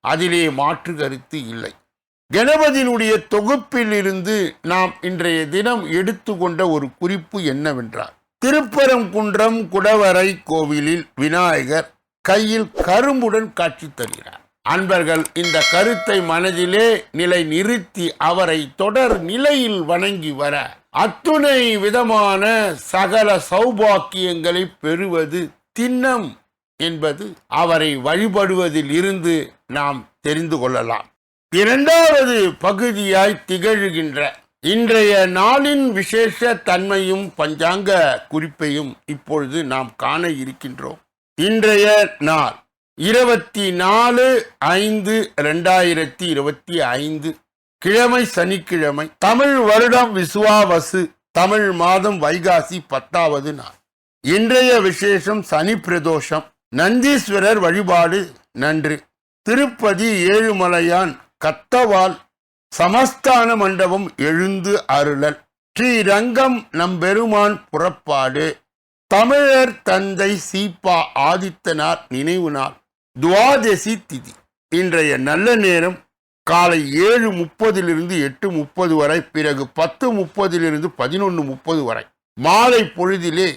அதிலே மாற்று கருத்து இல்லை. கணபதியினுடைய தொகுப்பில் இருந்து நாம் இன்றைய தினம் எடுத்துக்கொண்ட ஒரு குறிப்பு என்னவென்றால் திருப்பரங்குன்றம் குடவரை கோவிலில் விநாயகர் கையில் கரும்புடன் காட்சி தருகிறார். அன்பர்கள் இந்த கருத்தை மனதிலே நிலை நிறுத்தி அவரை தொடர் நிலையில் வணங்கி வர அத்துணை விதமான சகல சௌபாக்கியங்களை பெறுவது திண்ணம் என்பது அவரை வழிபடுவதில் இருந்து நாம் தெரிந்து கொள்ளலாம். இரண்டாவது பகுதியாய் திகழ்கின்ற இன்றைய நாளின் விசேஷ தன்மையும் பஞ்சாங்க குறிப்பையும் இப்பொழுது நாம் காண இருக்கின்றோம். இன்றைய நாள் இருபத்தி நாலு ஐந்து ரெண்டாயிரத்தி இருபத்தி ஐந்து கிழமை சனிக்கிழமை தமிழ் வருடம் விசுவாவசு தமிழ் மாதம் வைகாசி பத்தாவது நாள். இன்றைய விசேஷம் சனி பிரதோஷம். நந்தீஸ்வரர் வழிபாடு நன்று. திருப்பதி ஏழுமலையான் கத்தவால் சமஸ்தான மண்டபம் எழுந்து அருளல். ஸ்ரீரங்கம் நம்பெருமான் புறப்பாடு. தமிழர் தந்தை சீப்பா ஆதித்தனார் நினைவு நாள். துவாதசி திதி. இன்றைய நல்ல நேரம் காலை ஏழு முப்பதிலிருந்து எட்டு முப்பது வரை பிறகு பத்து முப்பதிலிருந்து பதினொன்று முப்பது வரை. மாலை பொழுதிலே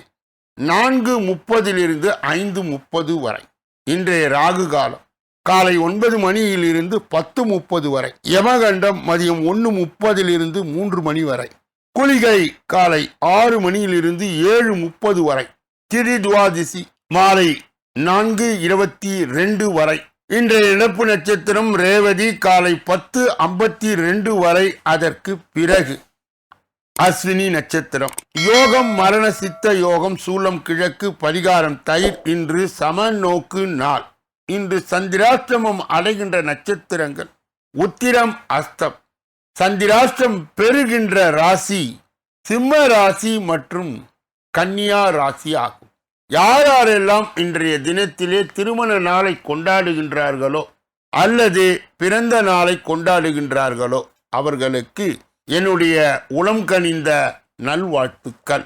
நான்கு முப்பதிலிருந்து ஐந்து முப்பது வரை. இன்றைய ராகு காலம். காலை ஒன்பது மணியிலிருந்து பத்து முப்பது வரை. யமகண்டம் மதியம் ஒன்று முப்பதிலிருந்து மூன்று மணி வரை. குளிகை காலை ஆறு மணியிலிருந்து ஏழு முப்பது வரை. திரிதுவாதிசி மாலை நான்கு இருபத்தி ரெண்டு வரை. இன்றைய இழப்பு நட்சத்திரம் ரேவதி காலை பத்து ஐம்பத்தி ரெண்டு வரை. அதற்கு பிறகு அஸ்வினி நட்சத்திரம். யோகம் மரண சித்த யோகம் சூலம் கிழக்கு பரிகாரம் தயிர் இன்று சமநோக்கு நாள். இன்று சந்திராஷ்டமம் அடைகின்ற நட்சத்திரங்கள். உத்திரம் அஸ்தம். சந்திராஷ்டம் பெறுகின்ற ராசி சிம்ம ராசி மற்றும் கன்னியா ராசி ஆகும். யார் யாரெல்லாம் இன்றைய தினத்திலே திருமண நாளை கொண்டாடுகின்றார்களோ அல்லது பிறந்த நாளை கொண்டாடுகின்றார்களோ அவர்களுக்கு என்னுடைய உளம் கனிந்த நல்வாழ்த்துக்கள்.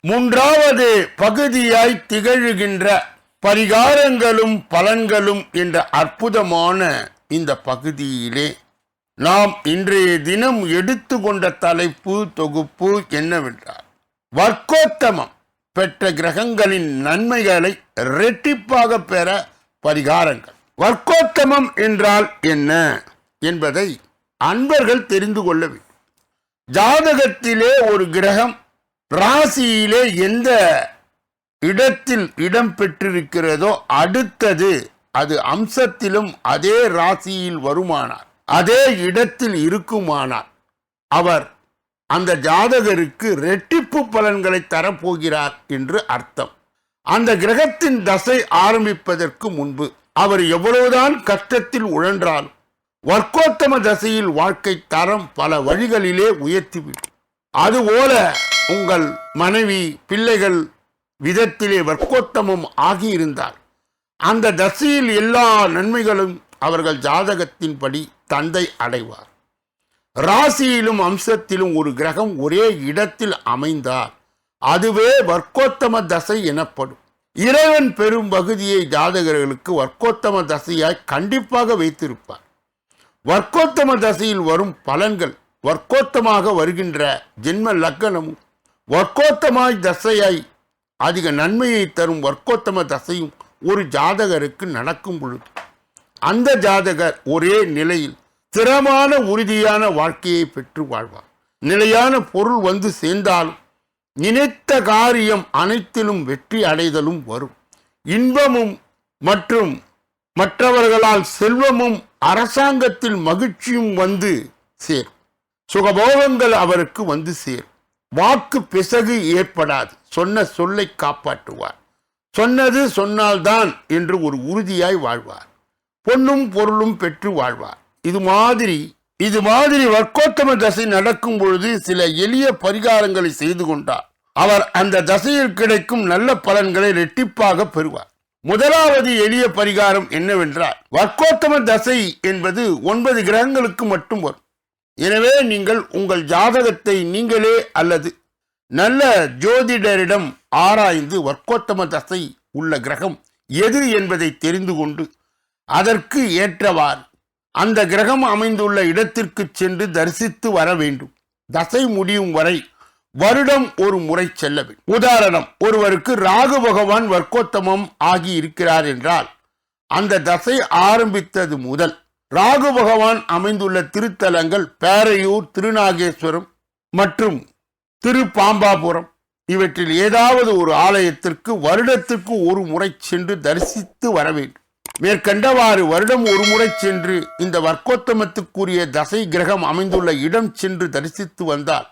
மூன்றாவது பகுதியாய் திகழ்கின்ற பரிகாரங்களும் பலன்களும் என்ற அற்புதமான இந்த பகுதியிலே நாம் இன்றைய தினம் எடுத்துக்கொண்ட தலைப்பு தொகுப்பு என்னவென்றால் வர்க்கோத்தமம் பெற்ற கிரகங்களின் நன்மைகளை இரட்டிப்பாக பெற பரிகாரங்கள். வர்க்கோத்தமம் என்றால் என்ன என்பதை அன்பர்கள் தெரிந்து கொள்ள வேண்டும். ஜாதகத்திலே ஒரு கிரகம் ராசியிலே எந்த இடத்தில் இடம் பெற்றிருக்கிறதோ அடுத்தது அது அம்சத்திலும் அதே ராசியில் வருமானார் அதே இடத்தில் இருக்குமானார் அவர் அந்த ஜாதகருக்கு ரெட்டிப்பு பலன்களை தரப்போகிறார் என்று அர்த்தம். அந்த கிரகத்தின் தசை ஆரம்பிப்பதற்கு முன்பு அவர் எவ்வளவுதான் கஷ்டத்தில் உழன்றாலும் வர்க்கோத்தம தசையில் வாழ்க்கை தரம் பல வழிகளிலே உயர்த்திவிடும். அதுபோல உங்கள் மனைவி பிள்ளைகள் விதத்திலே வர்க்கோத்தமம் ஆகியிருந்தார் அந்த தசையில் எல்லா நன்மைகளும் அவர்கள் ஜாதகத்தின்படி தந்தை அடைவார். ராசியிலும் அம்சத்திலும் ஒரு கிரகம் ஒரே இடத்தில் அமைந்தால் அதுவே வர்க்கோத்தம தசை எனப்படும். இறைவன் பெரும் பகுதியை ஜாதகர்களுக்கு வர்க்கோத்தம தசையாய் கண்டிப்பாக வைத்திருப்பார். வர்க்கோத்தம தசையில் வரும் பலன்கள் வர்க்கோத்தமாக வருகின்ற ஜென்ம லக்கணமும் வர்க்கோத்தமாய் தசையாய் அதிக நன்மையை தரும் வர்க்கோத்தம தசையும் ஒரு ஜாதகருக்கு நடக்கும் பொழுது அந்த ஜாதகர் ஒரே நிலையில் ஸ்திரமான உறுதியான வாழ்க்கையை பெற்று வாழ்வார். நிலையான பொருள் வந்து சேர்ந்தாலும் நினைத்த காரியம் அனைத்திலும் வெற்றி அடைதலும் வரும். இன்பமும் மற்றும் மற்றவர்களால் செல்வமும் அரசாங்கத்தில் மகிழ்ச்சியும் வந்து சேரும். சுகபோகங்கள் அவருக்கு வந்து சேரும். வாக்கு பிசகு ஏற்படாது. சொன்ன சொல்லை காப்பாற்றுவார். சொன்னது சொன்னால்தான் என்று ஒரு உறுதியாய் வாழ்வார். பொன்னும் பொருளும் பெற்று வாழ்வார். இது மாதிரி இது மாதிரி வர்க்கோத்தம தசை நடக்கும் பொழுது சில எளிய பரிகாரங்களை செய்து கொண்டார். அவர் அந்த தசையில் கிடைக்கும் நல்ல பலன்களை ரெட்டிப்பாக பெறுவார். முதலாவது எளிய பரிகாரம் என்னவென்றால் வர்க்கோத்தம தசை என்பது ஒன்பது கிரகங்களுக்கு மட்டும் வரும். எனவே நீங்கள் உங்கள் ஜாதகத்தை நீங்களே அல்லது நல்ல ஜோதிடரிடம் ஆராய்ந்து வர்க்கோத்தம தசை உள்ள கிரகம் எது என்பதை தெரிந்து கொண்டு அதற்கு ஏற்றவாறு அந்த கிரகம் அமைந்துள்ள இடத்திற்கு சென்று தரிசித்து வர வேண்டும். தசை முடியும் வரை வருடம் ஒரு முறை செல்ல வேண்டும். உதாரணம் ஒருவருக்கு ராகு பகவான் வர்க்கோத்தமம் ஆகி இருக்கிறார் என்றால் அந்த தசை ஆரம்பித்தது முதல் ராகு பகவான் அமைந்துள்ள திருத்தலங்கள் பேரையூர் திருநாகேஸ்வரம் மற்றும் திருப்பாம்பாபுரம். இவற்றில் ஏதாவது ஒரு ஆலயத்திற்கு வருடத்திற்கு ஒரு முறை சென்று தரிசித்து வர வேண்டும். மேற்கண்டவாறு வருடம் ஒரு முறை சென்று இந்த வர்க்கோத்தமத்துக்குரிய தசை கிரகம் அமைந்துள்ள இடம் சென்று தரிசித்து வந்தால்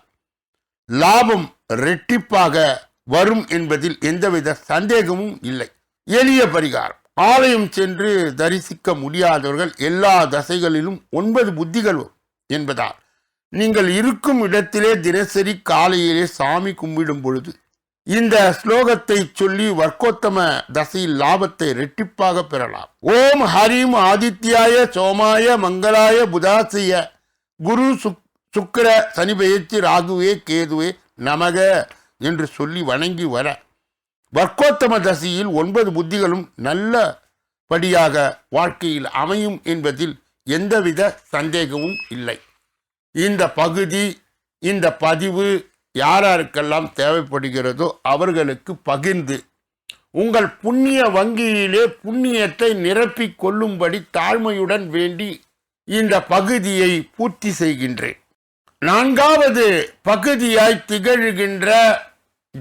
லாபம் ரெட்டிப்பாக வரும் என்பதில் எந்தவித சந்தேகமும் இல்லை. எளிய பரிகாரம். ஆலயம் சென்று தரிசிக்க முடியாதவர்கள் எல்லா தசைகளிலும் ஒன்பது புத்திகள் வரும் என்பதால் நீங்கள் இருக்கும் இடத்திலே தினசரி காலையிலே சாமி கும்பிடும் பொழுது இந்த ஸ்லோகத்தை சொல்லி வர்க்கோத்தம தசையில் லாபத்தை ரெட்டிப்பாக பெறலாம். ஓம் ஹரிம் ஆதித்யாய சோமாய மங்களாய புதாசிய குரு சுக் சுக்கர சனி பெயர்ச்சி ராகுவே கேதுவே நமக என்று சொல்லி வணங்கி வர வர்க்கோத்தம தசையில் ஒன்பது புத்திகளும் நல்ல படியாக வாழ்க்கையில் அமையும் என்பதில் எந்தவித சந்தேகமும் இல்லை. இந்த பகுதி இந்த பதிவு யாராருக்கெல்லாம் தேவைப்படுகிறதோ அவர்களுக்கு பகிர்ந்து உங்கள் புண்ணிய வங்கியிலே புண்ணியத்தை நிரப்பிக் கொள்ளும்படி தாழ்மையுடன் வேண்டி இந்த பகுதியை பூர்த்தி செய்கின்றேன். நான்காவது பகுதியாய் திகழ்கின்ற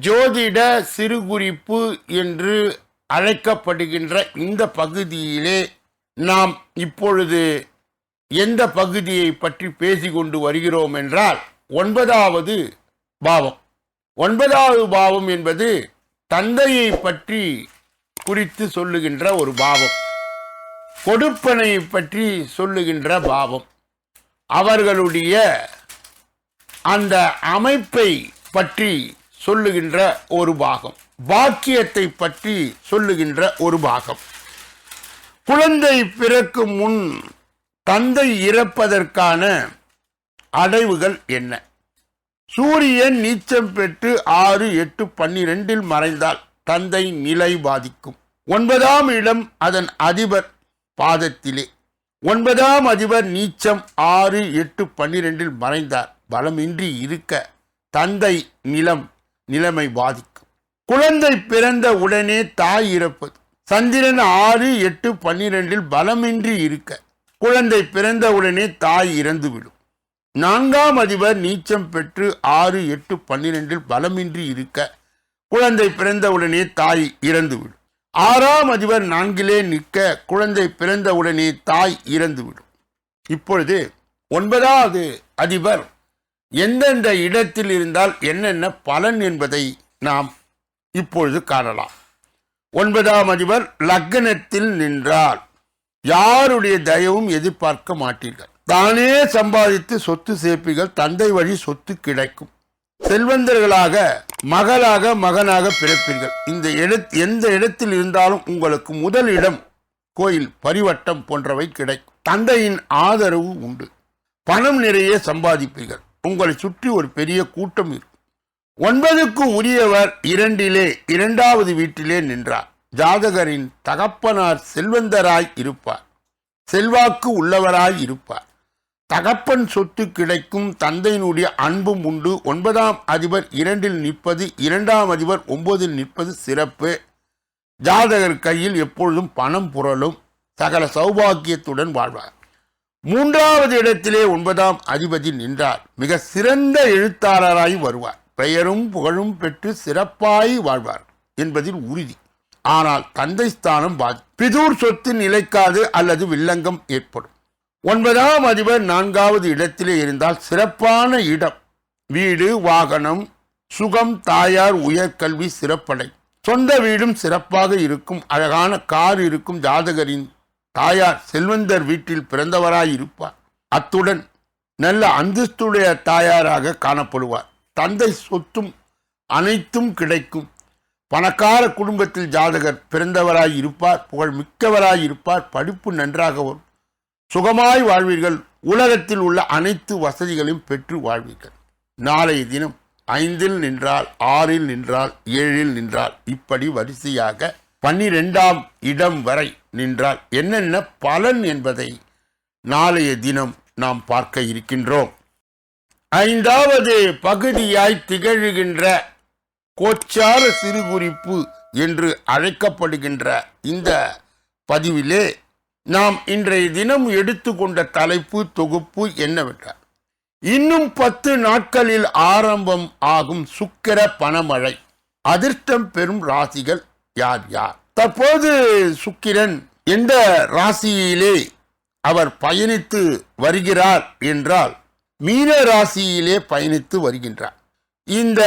ஜோதிட சிறுகுறிப்பு என்று அழைக்கப்படுகின்ற இந்த பகுதியிலே நாம் இப்பொழுது எந்த பகுதியை பற்றி பேசிக்கொண்டு வருகிறோம் என்றால் ஒன்பதாவது பாவம். ஒன்பதாவது பாவம் என்பது தந்தையை பற்றி குறித்து சொல்லுகின்ற ஒரு பாவம். கொடுப்பனை பற்றி சொல்லுகின்ற பாவம். அவர்களுடைய அந்த அமைப்பை பற்றி சொல்லுகின்ற ஒரு பாகம். பாக்கியத்தை பற்றி சொல்லுகின்ற ஒரு பாகம். குழந்தை பிறக்கும் முன் தந்தை இறப்பதற்கான அடைவுகள் என்ன? சூரியன் நீச்சம் பெற்று ஆறு எட்டு பன்னிரெண்டில் மறைந்தால் தந்தை நிலை பாதிக்கும். ஒன்பதாம் இடம் அதன் அதிபர் பாதத்திலே. ஒன்பதாம் அதிபர் நீச்சம் ஆறு எட்டு பன்னிரெண்டில் மறைந்தார். பலமின்றி இருக்க தந்தை நிலம் நிலைமை பாதிக்கும். குழந்தை பிறந்த உடனே தாய் இறப்பது. சந்திரன் ஆறு எட்டு பன்னிரெண்டில் பலமின்றி இருக்க. குழந்தை பிறந்த உடனே தாய் இறந்துவிடும். நான்காம் அதிபர் நீச்சம் பெற்று ஆறு எட்டு பன்னிரெண்டில் பலமின்றி இருக்க. குழந்தை பிறந்தவுடனே தாய் இறந்துவிடும். ஆறாம் அதிபர் நான்கிலே நிற்க குழந்தை பிறந்தவுடனே தாய் இறந்துவிடும். இப்பொழுது ஒன்பதாவது அதிபர் எந்தெந்த இடத்தில் இருந்தால் என்னென்ன பலன் என்பதை நாம் இப்பொழுது காணலாம். ஒன்பதாம் அதிபர் லக்னத்தில் நின்றால் யாருடைய தயவும் எதிர்பார்க்க மாட்டீர்கள். தானே சம்பாதித்து சொத்து சேர்ப்பீர்கள் தந்தை வழி சொத்து கிடைக்கும். செல்வந்தர்களாக மகளாக மகனாக பிறப்பீர்கள். இந்த இட எந்த இடத்தில் இருந்தாலும் உங்களுக்கு முதல் இடம் கோயில் பரிவட்டம் போன்றவை கிடைக்கும். தந்தையின் ஆதரவு உண்டு. பணம் நிறைய சம்பாதிப்பீர்கள். உங்களை சுற்றி ஒரு பெரிய கூட்டம் இருக்கும். ஒன்பதுக்கு உரியவர் இரண்டிலே இரண்டாவது வீட்டிலே நின்றார். ஜாதகரின் தகப்பனார் செல்வந்தராய் இருப்பார். செல்வாக்கு உள்ளவராய் இருப்பார். தகப்பன் சொத்து கிடைக்கும் தந்தையினுடைய அன்பும் உண்டு. ஒன்பதாம் அதிபர் இரண்டில் நிற்பது இரண்டாம் அதிபர் ஒன்பதில் நிற்பது சிறப்பு. ஜாதகர் கையில் எப்பொழுதும் பணம் புரளும். சகல சௌபாக்கியத்துடன் வாழ்வார். மூன்றாவது இடத்திலே ஒன்பதாம் அதிபதி நின்றார். மிக சிறந்த எழுத்தாளராய் வருவார். பெயரும் புகழும் பெற்று சிறப்பாய் வாழ்வார் என்பதில் உறுதி. ஆனால் தந்தை ஸ்தானம் பாதி பிதூர் சொத்து நிலைக்காது அல்லது வில்லங்கம் ஏற்படும். ஒன்பதாம் அதிபர் நான்காவது இடத்திலே இருந்தால் சிறப்பான இடம். வீடு வாகனம் சுகம் தாயார் உயர்கல்வி சிறப்படை. சொந்த வீடும் சிறப்பாக இருக்கும். அழகான கார் இருக்கும் ஜாதகரின் தாயார் செல்வந்தர் வீட்டில் பிறந்தவராயிருப்பார். அத்துடன் நல்ல அந்தஸ்துடைய தாயாராக காணப்படுவார். தந்தை சொத்தும் அனைத்தும் கிடைக்கும். பணக்கார குடும்பத்தில் ஜாதகர் பிறந்தவராய் இருப்பார் புகழ் மிக்கவராய் இருப்பார் படிப்பு நன்றாக வரும். சுகமாய் வாழ்வீர்கள். உலகத்தில் உள்ள அனைத்து வசதிகளையும் பெற்று வாழ்வீர்கள். நாளைய தினம் ஐந்தில் நின்றால் ஆறில் நின்றால் ஏழில் நின்றால் இப்படி வரிசையாக பன்னிரெண்டாம் இடம் வரை நின்றால் என்னென்ன பலன் என்பதை நாளைய தினம் நாம் பார்க்க இருக்கின்றோம். ஐந்தாவது பகுதியாய் திகழ்கின்ற கோச்சார சிறுகுறிப்பு என்று அழைக்கப்படுகின்ற இந்த பதிவிலே நாம் இன்றைய தினம் எடுத்துக்கொண்ட தலைப்பு தொகுப்பு என்னவென்றால் இன்னும் பத்து நாட்களில் ஆரம்பம் ஆகும் சுக்கர பணமழை அதிர்ஷ்டம் பெறும் ராசிகள் யார் யார்? தற்போது சுக்கிரன் எந்த ராசியிலே அவர் பயணித்து வருகிறார் என்றால் மீன ராசியிலே பயணித்து வருகின்றார். இந்த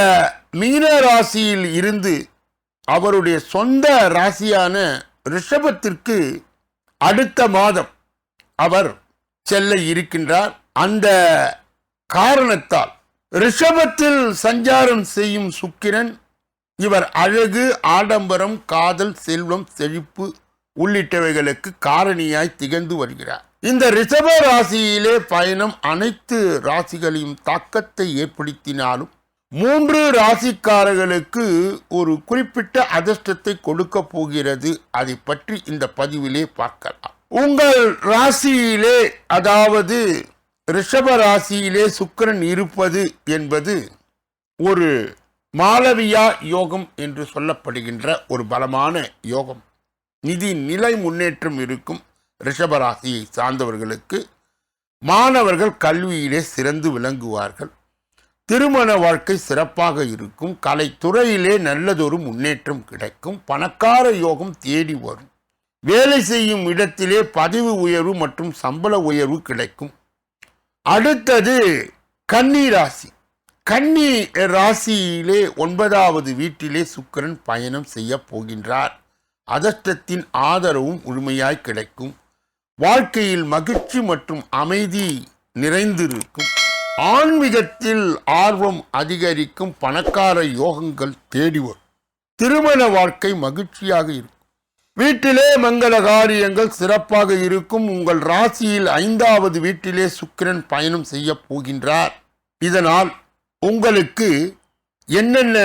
மீன ராசியில் இருந்து அவருடைய சொந்த ராசியான ரிஷபத்திற்கு அடுத்த மாதம் அவர் செல்ல இருக்கின்றார். அந்த காரணத்தால் ரிஷபத்தில் சஞ்சாரம் செய்யும் சுக்கிரன் இவர் அழகு ஆடம்பரம் காதல் செல்வம் செழிப்பு உள்ளிட்டவைகளுக்கு காரணியாய் திகழ்ந்து வருகிறார். இந்த ரிஷப ராசியிலே பயணம் அனைத்து ராசிகளையும் தாக்கத்தை ஏற்படுத்தினாலும் மூன்று ராசிக்காரர்களுக்கு ஒரு குறிப்பிட்ட அதிர்ஷ்டத்தை கொடுக்க போகிறது. அதை பற்றி இந்த பதிவிலே பார்க்கலாம். உங்கள் ராசியிலே அதாவது ரிஷப ராசியிலே சுக்கிரன் இருப்பது என்பது ஒரு மாளவியா யோகம் என்று சொல்லப்படுகின்ற ஒரு பலமான யோகம். நிதி நிலை முன்னேற்றம் இருக்கும் ரிஷபராசியை சார்ந்தவர்களுக்கு மாணவர்கள் கல்வியிலே சிறந்து விளங்குவார்கள். திருமண வாழ்க்கை சிறப்பாக இருக்கும். கலைத்துறையிலே நல்லதொரு முன்னேற்றம் கிடைக்கும். பணக்கார யோகம் தேடி வரும். வேலை செய்யும் இடத்திலே பதிவு உயர்வு மற்றும் சம்பள உயர்வு கிடைக்கும். அடுத்தது கன்னி ராசி. கன்னி ராசியிலே ஒன்பதாவது வீட்டிலே சுக்கிரன் பயணம் செய்ய போகின்றார். அதஷ்டத்தின் ஆதரவும் முழுமையாய் கிடைக்கும். வாழ்க்கையில் மகிழ்ச்சி மற்றும் அமைதி நிறைந்திருக்கும். ஆன்மீகத்தில் ஆர்வம் அதிகரிக்கும். பணக்கார யோகங்கள் தேடி வரும். திருமண வாழ்க்கை மகிழ்ச்சியாக இருக்கும். வீட்டிலே மங்கள காரியங்கள் சிறப்பாக இருக்கும். உங்கள் ராசியில் ஐந்தாவது வீட்டிலே சுக்கிரன் பயணம் செய்ய போகின்றார். இதனால் உங்களுக்கு என்னென்ன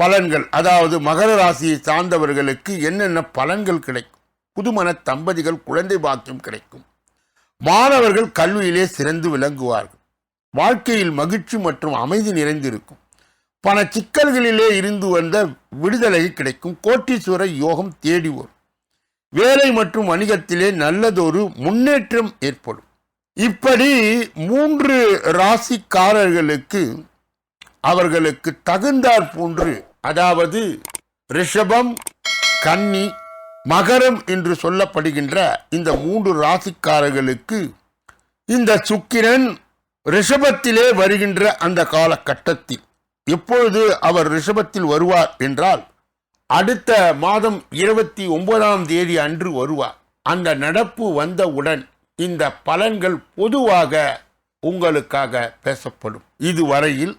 பலன்கள் அதாவது மகர ராசியை சார்ந்தவர்களுக்கு என்னென்ன பலன்கள் கிடைக்கும்? புதுமண தம்பதிகள் குழந்தை பாக்கியம் கிடைக்கும். மாணவர்கள் கல்வியிலே சிறந்து விளங்குவார்கள். வாழ்க்கையில் மகிழ்ச்சி மற்றும் அமைதி நிறைந்திருக்கும். பல சிக்கல்களிலே இருந்து வந்த விடுதலை கிடைக்கும். கோட்டீஸ்வர யோகம் தேடி வரும். வேலை மற்றும் வணிகத்திலே நல்லதொரு முன்னேற்றம் ஏற்படும். இப்படி மூன்று ராசிக்காரர்களுக்கு அவர்களுக்கு தகுந்தாற் போன்று அதாவது ரிஷபம் கன்னி மகரம் என்று சொல்லப்படுகின்ற இந்த மூன்று ராசிக்காரர்களுக்கு இந்த சுக்கிரன் ரிஷபத்திலே வருகின்ற அந்த காலகட்டத்தில். எப்பொழுது அவர் ரிஷபத்தில் வருவார் என்றால் அடுத்த மாதம் இருபத்தி ஒன்பதாம் தேதி அன்று வருவார். அந்த நடப்பு வந்தவுடன் இந்த பலன்கள் பொதுவாக உங்களுக்காக பேசப்படும். இதுவரையில்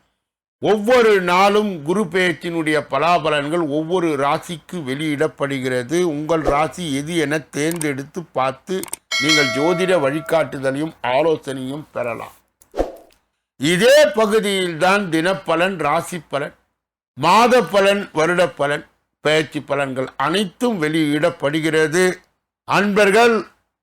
ஒவ்வொரு நாளும் குரு பெயர்ச்சியினுடைய பலாபலன்கள் ஒவ்வொரு ராசிக்கு வெளியிடப்படுகிறது. உங்கள் ராசி எது என தேர்ந்தெடுத்து பார்த்து நீங்கள் ஜோதிட வழிகாட்டுதலையும் ஆலோசனையும் பெறலாம். இதே பகுதியில்தான் தினப்பலன் ராசி பலன் மாத பலன் வருட பலன் பயிற்சி பலன்கள் அனைத்தும் வெளியிடப்படுகிறது. அன்பர்கள்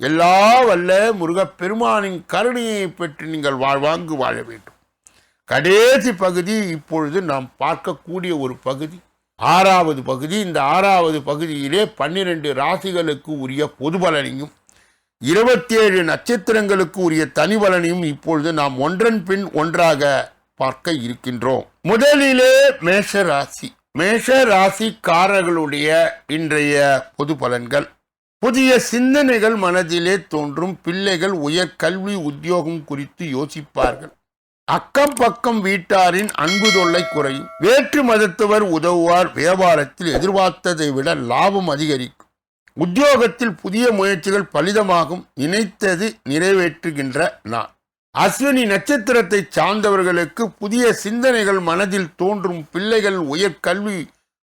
எல்லா வல்ல முருகப்பெருமானின் கருணையை பெற்று நீங்கள் வாழ்வாங்கு வாழ வேண்டும். கடைசி பகுதி இப்பொழுது நாம் பார்க்கக்கூடிய ஒரு பகுதி. ஆறாவது பகுதி. இந்த ஆறாவது பகுதியிலே பன்னிரண்டு ராசிகளுக்கு உரிய பொது பலனையும் இருபத்தி ஏழு நட்சத்திரங்களுக்கு உரிய தனி பலனையும் இப்பொழுது நாம் ஒன்றன் பின் ஒன்றாக பார்க்க இருக்கின்றோம். முதலிலே மேஷ ராசி மேஷ ராசிக்காரர்களுடைய இன்றைய பொது பலன்கள். புதிய சிந்தனைகள் மனதிலே தோன்றும் பிள்ளைகள் உயர் கல்வி உத்தியோகம் குறித்து யோசிப்பார்கள். அக்கம் பக்கம் வீட்டாரின் அன்பு தொல்லை குறையும். வேற்று மதத்தவர் உதவுவார் வியாபாரத்தில் எதிர்பார்த்ததை விட லாபம் அதிகரிக்கும். உத்தியோகத்தில் புதிய முயற்சிகள் பலிதமாகும் நினைத்தது நிறைவேற்றுகின்ற நாள். அஸ்வினி நட்சத்திரத்தை சார்ந்தவர்களுக்கு புதிய சிந்தனைகள் மனதில் தோன்றும் பிள்ளைகள் உயர்கல்வி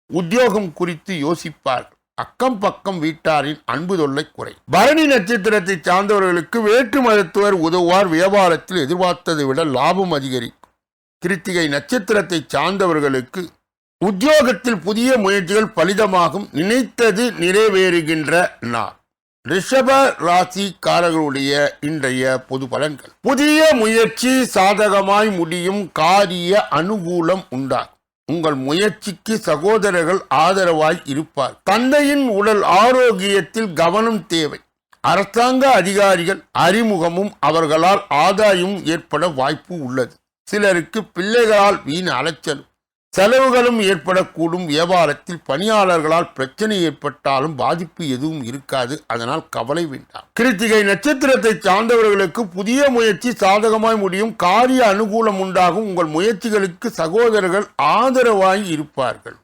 உத்தியோகம் குறித்து யோசிப்பார்கள். அக்கம் பக்கம் வீட்டாரின் அன்பு தொல்லை குறை. பரணி நட்சத்திரத்தை சார்ந்தவர்களுக்கு வேற்று மருத்துவர் உதவுவார் வியாபாரத்தில் எதிர்பார்த்ததை விட லாபம் அதிகரிக்கும். கிருத்திகை நட்சத்திரத்தை சார்ந்தவர்களுக்கு உத்தியோகத்தில் புதிய முயற்சிகள் பலிதமாகும். நினைத்தது நிறைவேறுகின்ற நாள். ரிஷப ராசிக்காரர்களுடைய இன்றைய பொது பலன்கள். புதிய முயற்சி சாதகமாய் முடியும் காரிய அனுகூலம் உண்டாகும். உங்கள் முயற்சிக்கு சகோதரர்கள் ஆதரவாய் இருப்பார். தந்தையின் உடல் ஆரோக்கியத்தில் கவனம் தேவை. அரசாங்க அதிகாரிகள் அறிமுகமும் அவர்களால் ஆதாயமும் ஏற்பட வாய்ப்பு உள்ளது. சிலருக்கு பிள்ளைகளால் வீண் அலைச்சலும். செலவுகளும் ஏற்படக்கூடும். வியாபாரத்தில் பணியாளர்களால் பிரச்சனை ஏற்பட்டாலும் பாதிப்பு எதுவும் இருக்காது. அதனால் கவலை வேண்டாம். கிருத்திகை நட்சத்திரத்தை சார்ந்தவர்களுக்கு புதிய முயற்சி சாதகமாய் முடியும். காரிய அனுகூலம் உண்டாகும். உங்கள் முயற்சிகளுக்கு சகோதரர்கள் ஆதரவாய் இருப்பார்கள்.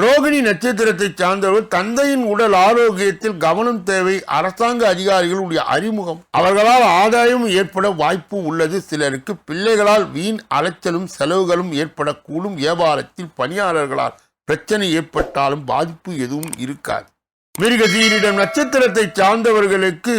ரோகிணி நட்சத்திரத்தை சார்ந்தவர்கள் தந்தையின் உடல் ஆரோக்கியத்தில் கவனம் தேவை அரசாங்க அதிகாரிகளுடைய அறிமுகம். அவர்களால் ஆதாயம் ஏற்பட வாய்ப்பு உள்ளது. சிலருக்கு பிள்ளைகளால் வீண் அலைச்சலும் செலவுகளும் ஏற்படக்கூடும். வியாபாரத்தில் பணியாளர்களால் பிரச்சனை ஏற்பட்டாலும் பாதிப்பு எதுவும் இருக்காது. மிருகசீரிடம் நட்சத்திரத்தை சார்ந்தவர்களுக்கு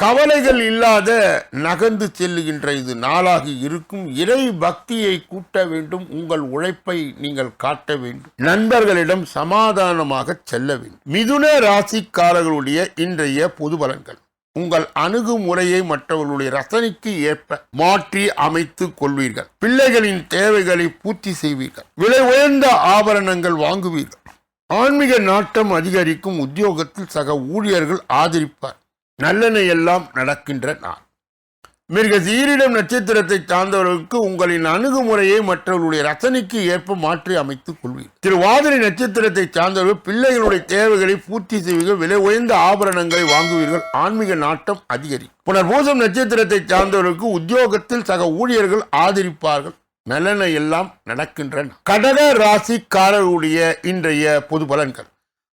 கவலைகள் இல்லாத நகர்ந்து செல்லுகின்ற இது நாளாக இருக்கும். இறை பக்தியை கூட்ட வேண்டும். உங்கள் உழைப்பை நீங்கள் காட்ட வேண்டும். நண்பர்களிடம் சமாதானமாக செல்ல வேண்டும். மிதுன ராசிக்காரர்களுடைய இன்றைய பொது பலன்கள். உங்கள் அணுகுமுறையை மற்றவர்களுடைய ரசனைக்கு ஏற்ப மாற்றி அமைத்துக் கொள்வீர்கள். பிள்ளைகளின் தேவைகளை பூர்த்தி செய்வீர்கள். விலை உயர்ந்த ஆபரணங்கள் வாங்குவீர்கள். ஆன்மீக நாட்டம் அதிகரிக்கும். உத்தியோகத்தில் சக ஊழியர்கள் ஆதரிப்பார். நல்லெண்ண எல்லாம் நடக்கின்ற நாள். மிருக சீரிடம் நட்சத்திரத்தை சார்ந்தவர்களுக்கு உங்களின் அணுகுமுறையை மற்றவர்களுடைய ரசனைக்கு ஏற்ப மாற்றி அமைத்துக் கொள்வீர். திருவாதிரை நட்சத்திரத்தை சார்ந்தவர்கள் பிள்ளைகளுடைய தேவைகளை பூர்த்தி செய்வீர்கள். விலை உயர்ந்த ஆபரணங்களை வாங்குவீர்கள். ஆன்மீக நாட்டம் அதிகரிக்கும். புனர்பூசம் நட்சத்திரத்தை சார்ந்தவர்களுக்கு உத்தியோகத்தில் சக ஊழியர்கள் ஆதரிப்பார்கள். நலனை எல்லாம் நடக்கின்றன. கடக ராசிக்காரருடைய இன்றைய பொது பலன்கள்.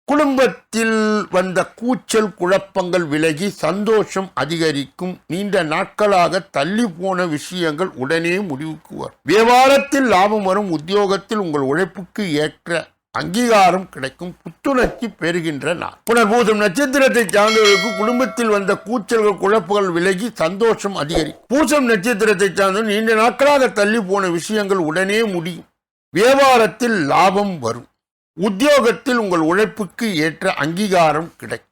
குடும்பத்தில் வந்த கூச்சல் குழப்பங்கள் விலகி சந்தோஷம் அதிகரிக்கும் நீண்ட நாட்களாக தள்ளி போன விஷயங்கள் உடனே முடிவுக்கு வரும். வியாபாரத்தில் லாபம் வரும் உத்தியோகத்தில் உங்கள் உழைப்புக்கு ஏற்ற அங்கீகாரம் கிடைக்கும் புத்துணர்ச்சி பெறுகின்ற நாள். புனர்பூசம் நட்சத்திரத்தை சார்ந்தவர்களுக்கு குடும்பத்தில் வந்த கூச்சல்கள் குழப்பங்கள் விலகி சந்தோஷம் அதிகரிக்கும். பூசம் நட்சத்திரத்தை சார்ந்த நீண்ட நாட்களாக தள்ளி போன விஷயங்கள் உடனே முடியும். வியாபாரத்தில் லாபம் வரும். உத்தியோகத்தில் உங்கள் உழைப்புக்கு ஏற்ற அங்கீகாரம் கிடைக்கும்.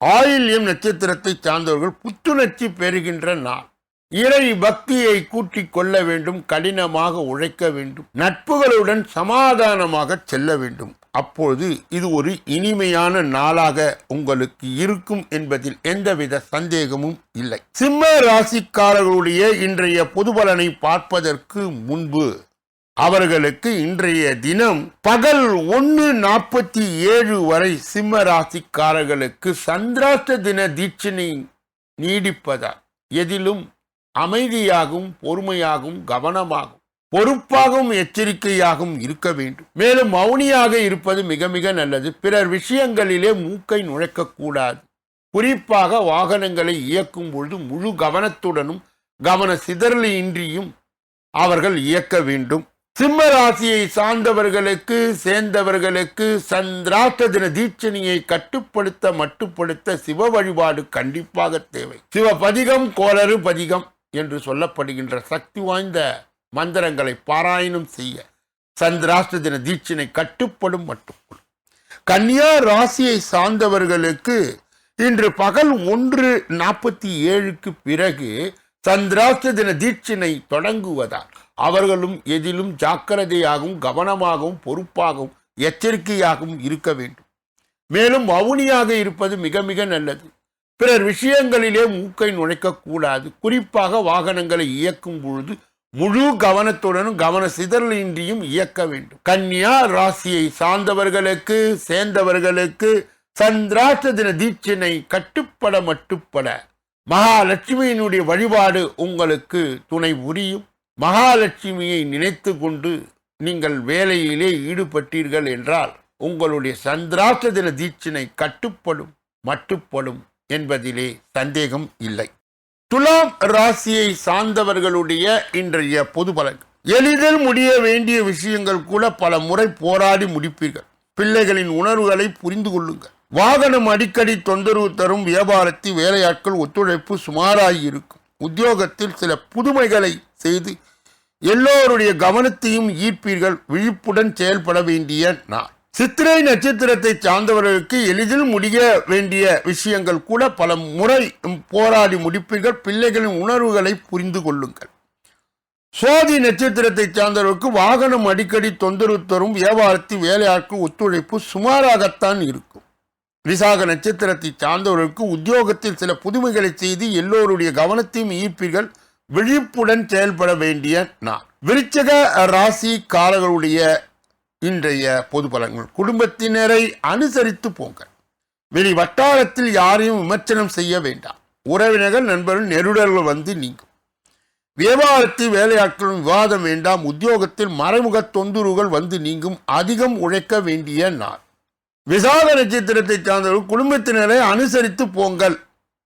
ஆயில்யம் நட்சத்திரத்தை சார்ந்தவர்கள் புத்துணர்ச்சி பெறுகின்ற நாள். இறை பக்தியை கூட்டிக் கொள்ள வேண்டும் கடினமாக உழைக்க வேண்டும் நட்புகளுடன் சமாதானமாக செல்ல வேண்டும். அப்பொழுது இது ஒரு இனிமையான நாளாக உங்களுக்கு இருக்கும் என்பதில் எந்தவித சந்தேகமும் இல்லை. சிம்ம ராசிக்காரர்களுடைய இன்றைய பொது பலனை பார்ப்பதற்கு முன்பு அவர்களுக்கு இன்றைய தினம் பகல் ஒன்று நாற்பத்தி ஏழு வரை சிம்ம ராசிக்காரர்களுக்கு சந்திராஷ்ட தின தீட்சணை நீடிப்பதால் எதிலும் அமைதியாகவும் பொறுமையாகவும் கவனமாகும் பொறுப்பாகவும் எச்சரிக்கையாகவும் இருக்க வேண்டும். மேலும் மௌனியாக இருப்பது மிக மிக நல்லது. பிறர் விஷயங்களிலே மூக்கை நுழைக்கக்கூடாது. குறிப்பாக வாகனங்களை இயக்கும் பொழுது முழு கவனத்துடனும் கவன சிதறலின்றியும் அவர்கள் இயக்க வேண்டும். சிம்ம ராசியை சார்ந்தவர்களுக்கு சேர்ந்தவர்களுக்கு சந்திராத்த தின தீட்சணியை கட்டுப்படுத்த மட்டுப்படுத்த சிவ வழிபாடு கண்டிப்பாக தேவை. சிவபதிகம் கோளறு பதிகம் என்று சொல்லப்படுகின்ற சக்தி வாய்ந்த மந்திரங்களை பாராயணம் செய்ய சந்திராஷ்ட தின தீட்சினை கட்டுப்படும் மட்டுப்படும். கன்னியா ராசியை சார்ந்தவர்களுக்கு இன்று பகல் ஒன்று நாற்பத்தி ஏழுக்கு பிறகு சந்திராஷ்ட தின தீட்சினை தொடங்குவதால் அவர்களும் எதிலும் ஜாக்கிரதையாகவும் கவனமாகவும் பொறுப்பாகவும் எச்சரிக்கையாகவும் இருக்க வேண்டும். மேலும் வவுனியாக இருப்பது மிக மிக நல்லது. பிறர் விஷயங்களிலே மூக்கை நுழைக்கக்கூடாது குறிப்பாக வாகனங்களை இயக்கும் பொழுது முழு கவனத்துடனும் கவன சிதறலின்றியும் இயக்க வேண்டும். கன்னியா ராசியை சார்ந்தவர்களுக்கு சேர்ந்தவர்களுக்கு சந்திராஷ்ட தின தீட்சினை கட்டுப்பட மட்டுப்பட மகாலட்சுமியினுடைய வழிபாடு உங்களுக்கு துணை புரியும். மகாலட்சுமியை நினைத்து கொண்டு நீங்கள் வேலையிலே ஈடுபட்டீர்கள் என்றால் உங்களுடைய சந்திராஷ்ட தின தீட்சினை கட்டுப்படும் மட்டுப்படும் என்பதிலே சந்தேகம் இல்லை. துலாம் ராசியை சார்ந்தவர்களுடைய இன்றைய பொது பலன். எளிதில் முடிய வேண்டிய விஷயங்கள் கூட பல முறை போராடி முடிப்பீர்கள். பிள்ளைகளின் உணர்வுகளை புரிந்து கொள்ளுங்கள். வாகனம் அடிக்கடி தொந்தரவு தரும் வியாபாரத்தில் வேலையாட்கள் ஒத்துழைப்பு சுமாராகி இருக்கும். உத்தியோகத்தில் சில புதுமைகளை செய்து எல்லோருடைய கவனத்தையும் ஈர்ப்பீர்கள். விழிப்புடன் செயல்பட வேண்டிய நாள். சித்திரை நட்சத்திரத்தை சார்ந்தவர்களுக்கு எளிதில் முடிய வேண்டிய விஷயங்கள் கூட பல முறை போராடி முடிப்பீர்கள். பிள்ளைகளின் உணர்வுகளை புரிந்து கொள்ளுங்கள். சோதி நட்சத்திரத்தை சார்ந்தவர்களுக்கு வாகனம் அடிக்கடி தொந்தரவு தரும். வியாபாரத்தில் வேலையாட்கள் ஒத்துழைப்பு சுமாராகத்தான் இருக்கும். விசாக நட்சத்திரத்தை சார்ந்தவர்களுக்கு உத்தியோகத்தில் சில புதுமைகளை செய்து எல்லோருடைய கவனத்தையும் ஈர்ப்பீர்கள். விழிப்புடன் செயல்பட வேண்டிய நாள். விருச்சக ராசி காலங்களுடைய இன்றைய பொது பலன்கள். குடும்பத்தினரை அனுசரித்து போங்க வெளி வட்டாரத்தில் யாரையும் விமர்சனம் செய்ய வேண்டாம். உறவினர்கள் நண்பர்கள் நெருடர்கள் வந்து நீங்கும். வியாபாரத்தில் வேலையாட்களும் விவாதம் வேண்டாம். உத்தியோகத்தில் மறைமுக தொந்தரவுகள் வந்து நீங்கும். அதிகம் உழைக்க வேண்டிய நாள். விசாக நட்சத்திரத்தை சார்ந்தவர்கள் குடும்பத்தினரை அனுசரித்து போங்கள்.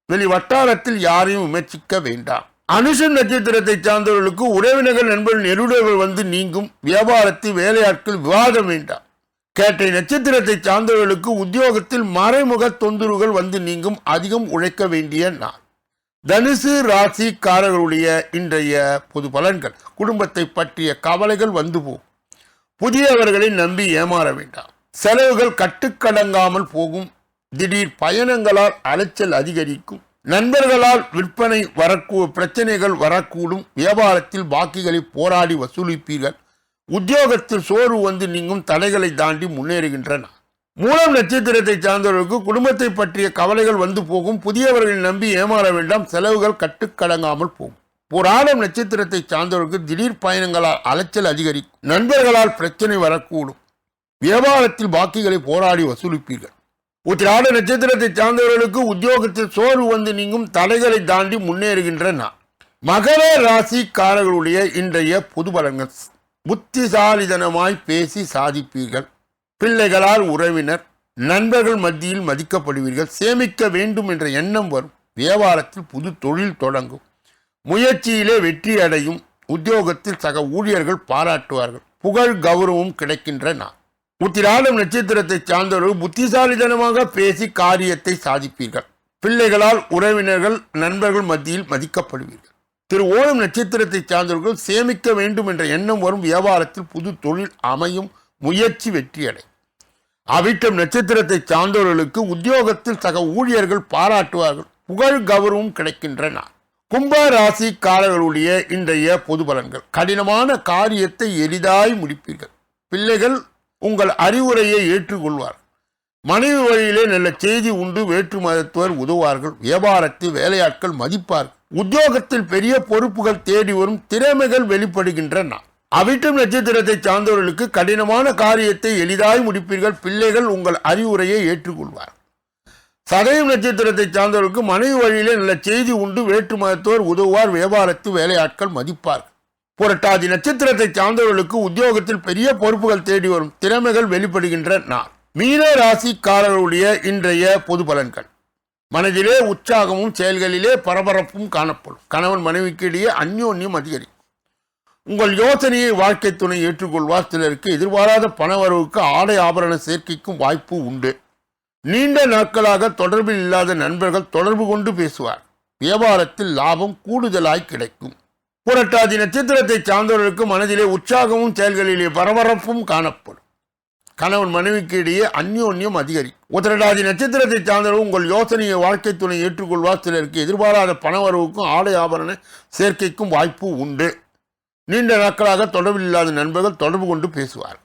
வெளி வட்டாரத்தில் யாரையும் விமர்சிக்க வேண்டாம். அனுஷன் நட்சத்திரத்தை சார்ந்தவர்களுக்கு உறவினர்கள் நண்பர்கள் நெருடர்கள் வந்து நீங்கும் வியாபாரத்தில் வேலையாட்கள் விவாதம் வேண்டாம். கேட்டை நட்சத்திரத்தை சார்ந்தவர்களுக்கு உத்தியோகத்தில் மறைமுக தொந்தரவுகள் வந்து நீங்கும் அதிகம் உழைக்க வேண்டிய நாள். தனுசு ராசிக்காரர்களுடைய இன்றைய பொது பலன்கள். குடும்பத்தை பற்றிய கவலைகள் வந்து போகும். புதியவர்களை நம்பி ஏமாற வேண்டாம். செலவுகள் கட்டுக்கடங்காமல் போகும். திடீர் பயணங்களால் அலைச்சல் அதிகரிக்கும். நண்பர்களால் விற்பனை வரக்கூ பிரச்சனைகள் வரக்கூடும். வியாபாரத்தில் பாக்கிகளை போராடி வசூலிப்பீர்கள். உத்தியோகத்தில் சோர்வு வந்து நீங்கும் தடைகளை தாண்டி முன்னேறுகின்றன. மூலம் நட்சத்திரத்தை சார்ந்தவர்களுக்கு குடும்பத்தை பற்றிய கவலைகள் வந்து போகும். புதியவர்களை நம்பி ஏமாற வேண்டாம். செலவுகள் கட்டுக்கடங்காமல் போகும். புராணம் நட்சத்திரத்தை சார்ந்தவர்களுக்கு திடீர் பயணங்களால் அலைச்சல் அதிகரிக்கும். நண்பர்களால் பிரச்சனை வரக்கூடும். வியாபாரத்தில் பாக்கிகளை போராடி வசூலிப்பீர்கள். உத்திராட நட்சத்திரத்தை சார்ந்தவர்களுக்கு உத்தியோகத்தில் சோர்வு வந்து நீங்கும் தடைகளை தாண்டி முன்னேறுகின்ற நான் மகர ராசிக்காரர்களுடைய இன்றைய பொது பலன்கள். புத்திசாலிதனமாய் பேசி சாதிப்பீர்கள். பிள்ளைகளால் உறவினர் நண்பர்கள் மத்தியில் மதிக்கப்படுவீர்கள். சேமிக்க வேண்டும் என்ற எண்ணம் வரும். வியாபாரத்தில் புது தொழில் தொடங்கும். முயற்சியிலே வெற்றி அடையும். உத்தியோகத்தில் சக ஊழியர்கள் பாராட்டுவார்கள். புகழ் கௌரவம் கிடைக்கின்ற நான் உத்திராடம் நட்சத்திரத்தை சார்ந்தவர்கள் புத்திசாலிதனமாக பேசி காரியத்தை சாதிப்பீர்கள். பிள்ளைகளால் உறவினர்கள் நண்பர்கள் மத்தியில் மதிக்கப்படுவீர்கள். திரு ஓணம் நட்சத்திரத்தை சார்ந்தவர்கள் சேமிக்க வேண்டும் என்ற எண்ணம் வரும் வியாபாரத்தில் புது தொழில் அமையும் முயற்சி வெற்றியடை. அவிட்டம் நட்சத்திரத்தை சார்ந்தவர்களுக்கு உத்தியோகத்தில் சக ஊழியர்கள் பாராட்டுவார்கள். புகழ் கௌரவம் கிடைக்கின்றன. கும்ப ராசிக்காரர்களுடைய இன்றைய பொது பலன்கள். கடினமான காரியத்தை எளிதாய் முடிப்பீர்கள். பிள்ளைகள் உங்கள் அறிவுரையை ஏற்றுக்கொள்வார். மனைவி வழியிலே நல்ல செய்தி உண்டு வேற்று மதத்துவர் உதவார்கள் வியாபாரத்தில் வேலையாட்கள் மதிப்பார்கள். உத்தியோகத்தில் பெரிய பொறுப்புகள் தேடி வரும் திறமைகள் வெளிப்படுகின்றன. அவிட்டம் நட்சத்திரத்தை சார்ந்தவர்களுக்கு கடினமான காரியத்தை எளிதாய் முடிப்பீர்கள் பிள்ளைகள் உங்கள் அறிவுரையை ஏற்றுக்கொள்வார். சதயம் நட்சத்திரத்தை சார்ந்தவர்களுக்கு மனைவி வழியிலே நல்ல செய்தி உண்டு வேற்று மதத்தோர் உதவுவார் வியாபாரத்து வேலையாட்கள் மதிப்பார் புரட்டாதி நட்சத்திரத்தை சார்ந்தவர்களுக்கு உத்தியோகத்தில் பெரிய பொறுப்புகள் தேடி வரும் திறமைகள் வெளிப்படுகின்ற நாள் மீன ராசிக்காரர்களுடைய இன்றைய பொது பலன்கள். மனதிலே உற்சாகமும் செயல்களிலே பரபரப்பும் காணப்படும். கணவன் மனைவிக்கு இடையே அந்யோன்யம் அதிகரிக்கும். உங்கள் யோசனையை வாழ்க்கை துணை ஏற்றுக்கொள்வார் சிலருக்கு எதிர்பாராத பணவரவுக்கு ஆடை ஆபரண சேர்க்கைக்கும் வாய்ப்பு உண்டு. நீண்ட நாட்களாக தொடர்பில் இல்லாத நண்பர்கள் தொடர்பு கொண்டு பேசுவார். வியாபாரத்தில் லாபம் கூடுதலாய் கிடைக்கும். புரட்டாதி நட்சத்திரத்தை சார்ந்தவர்களுக்கு மனதிலே உற்சாகமும் செயல்களிலே பரபரப்பும் காணப்படும். கணவன் மனைவிக்கு இடையே அந்யோன்யம் அதிகரிக்கும் உத்திரட்டாதி நட்சத்திரத்தை சார்ந்தவர்கள் உங்கள் யோசனையை வாழ்க்கை துணை ஏற்றுக்கொள்வார் சிலருக்கு எதிர்பாராத பணவரவுக்கும் ஆடை ஆபரண சேர்க்கைக்கும் வாய்ப்பு உண்டு. நீண்ட நாட்களாக தொடர்பில் இல்லாத நண்பர்கள் தொடர்பு கொண்டு பேசுவார்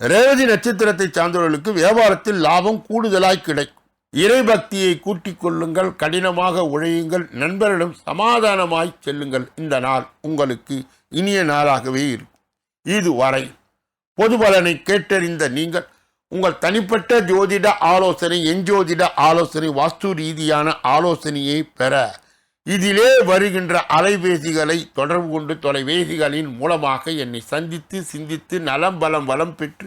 ரேவதி நட்சத்திரத்தை சார்ந்தவர்களுக்கு வியாபாரத்தில் லாபம் கூடுதலாய் கிடைக்கும். இறைபக்தியை கூட்டிக் கொள்ளுங்கள் கடினமாக உழையுங்கள் நண்பரிடம் சமாதானமாய் செல்லுங்கள். இந்த நாள் உங்களுக்கு இனிய நாளாகவே இருக்கும். இதுவரை பொது பலனை கேட்டறிந்த நீங்கள் உங்கள் தனிப்பட்ட ஜோதிட ஆலோசனை எஞ்சோதிட ஆலோசனை வாஸ்து ரீதியான ஆலோசனையை பெற இதிலே வருகின்ற அலைபேசிகளை தொடர்பு கொண்டு தொலைபேசிகளின் மூலமாக என்னை சந்தித்து சிந்தித்து நலம் பலம் வளம் பெற்று